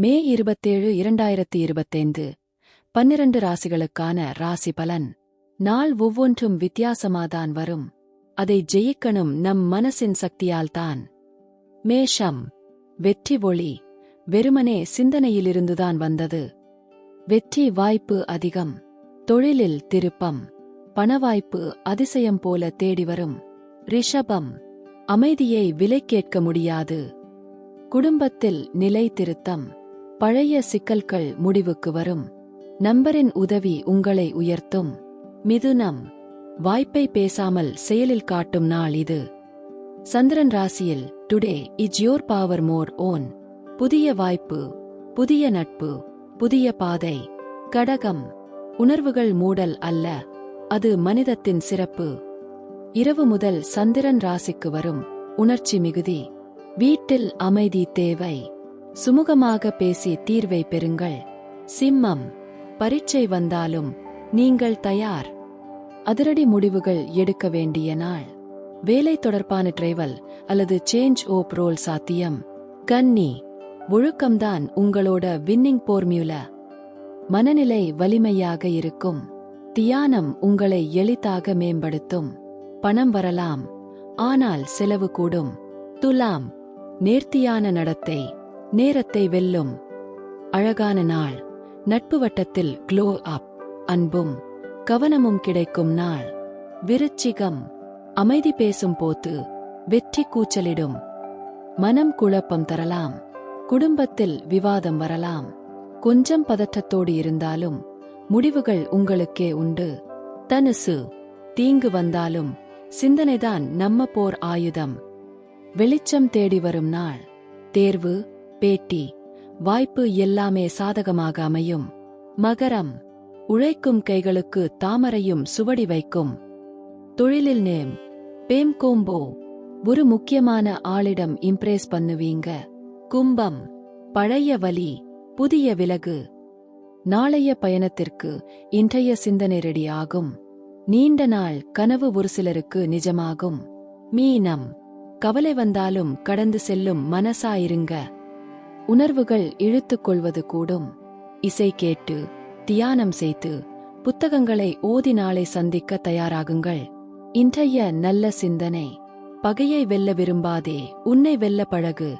மே இருபத்தேழு இரண்டாயிரத்தி இருபத்தைந்து. பன்னிரண்டு ராசிகளுக்கான ராசி பலன். நாள் ஒவ்வொன்றும் வித்தியாசமாதான் வரும். அதை ஜெயிக்கணும் நம் மனசின் சக்தியால்தான். மேஷம். வெற்றி ஒளி. வெறுமனே சிந்தனையிலிருந்துதான் வந்தது. வெற்றி வாய்ப்பு அதிகம். தொழிலில் திருப்பம். பணவாய்ப்பு அதிசயம் போல தேடி வரும். ரிஷபம். அமைதியை விலை கேட்க முடியாது. குடும்பத்தில் நிலை திருத்தம் பழைய சிக்கல்கள் முடிவுக்கு வரும். நண்பரின் உதவி உங்களை உயர்த்தும். மிதுனம். வாய்ப்பை பேசாமல் செயலில் காட்டும் நாள் இது. சந்திரன் ராசியில் today is your power more own புதிய வாய்ப்பு புதிய நட்பு புதிய பாதை. கடகம். உணர்வுகள் மூடல் அல்ல அது மனிதத்தின் சிறப்பு. இரவு முதல் சந்திரன் ராசிக்கு வரும். உணர்ச்சி மிகுதி. வீட்டில் அமைதி தேவை. சுமூகமாக பேசி தீர்வை பெறுங்கள். சிம்மம் பரீட்சை வந்தாலும் நீங்கள் தயார். அதிரடி முடிவுகள் எடுக்க வேண்டிய நாள். வேலை தொடர்பான டிரைவல் அல்லது சேஞ்ச் ஓப் ரோல் சாத்தியம். கன்னி ஒழுக்கம்தான் உங்களோட வின்னிங் போர்மியூலா மனநிலை வலிமையாக இருக்கும். தியானம் உங்களை எளிதாக மேம்படுத்தும். பணம் வரலாம் ஆனால் செலவு கூடும். துலாம் நேர்த்தியான நடத்தை. நேரத்தை வெல்லும். அழகான நாள். நட்பு வட்டத்தில் க்ளோ அப் அன்பும் கவனமும் கிடைக்கும் நாள். விருச்சிகம். அமைதி பேசும் போத்து வெற்றி கூச்சலிடும். மனம் குழப்பம் தரலாம். குடும்பத்தில் விவாதம் வரலாம். கொஞ்சம் பதற்றத்தோடு இருந்தாலும் முடிவுகள் உங்களுக்கே உண்டு. தனுசு. தீங்கு வந்தாலும் சிந்தனைதான் நம்ம போர் ஆயுதம். வெளிச்சம் தேடி வரும் நாள். தேர்வு பேட்டி. வாய்ப்பு எல்லாமே சாதகமாக அமையும். மகரம். உழைக்கும் கைகளுக்கு தாமரையும் சுவடி வைக்கும். தொழிலில் நேம். பேம் கோம்போ. ஒரு முக்கியமான ஆளிடம் இம்ப்ரெஸ் பண்ணுவீங்க. கும்பம். பழைய வலி. புதிய விலகு. நாளைய பயணத்திற்கு இன்றைய சிந்தனை ரெடி ஆகும். நீண்ட நாள் கனவு ஒரு சிலருக்கு நிஜமாகும். மீனம். கவலை வந்தாலும் கடந்து செல்லும் மனசாயிருங்க உணர்வுகள் இழுத்துக் கொள்வது கூடும். இசை கேட்டு தியானம் செய்து புத்தகங்களை ஓதி நாளை சந்திக்க தயாராகுங்கள். இன்றைய நல்ல சிந்தனை பகையை வெல்ல விரும்பாதே உன்னை வெல்ல பழகு.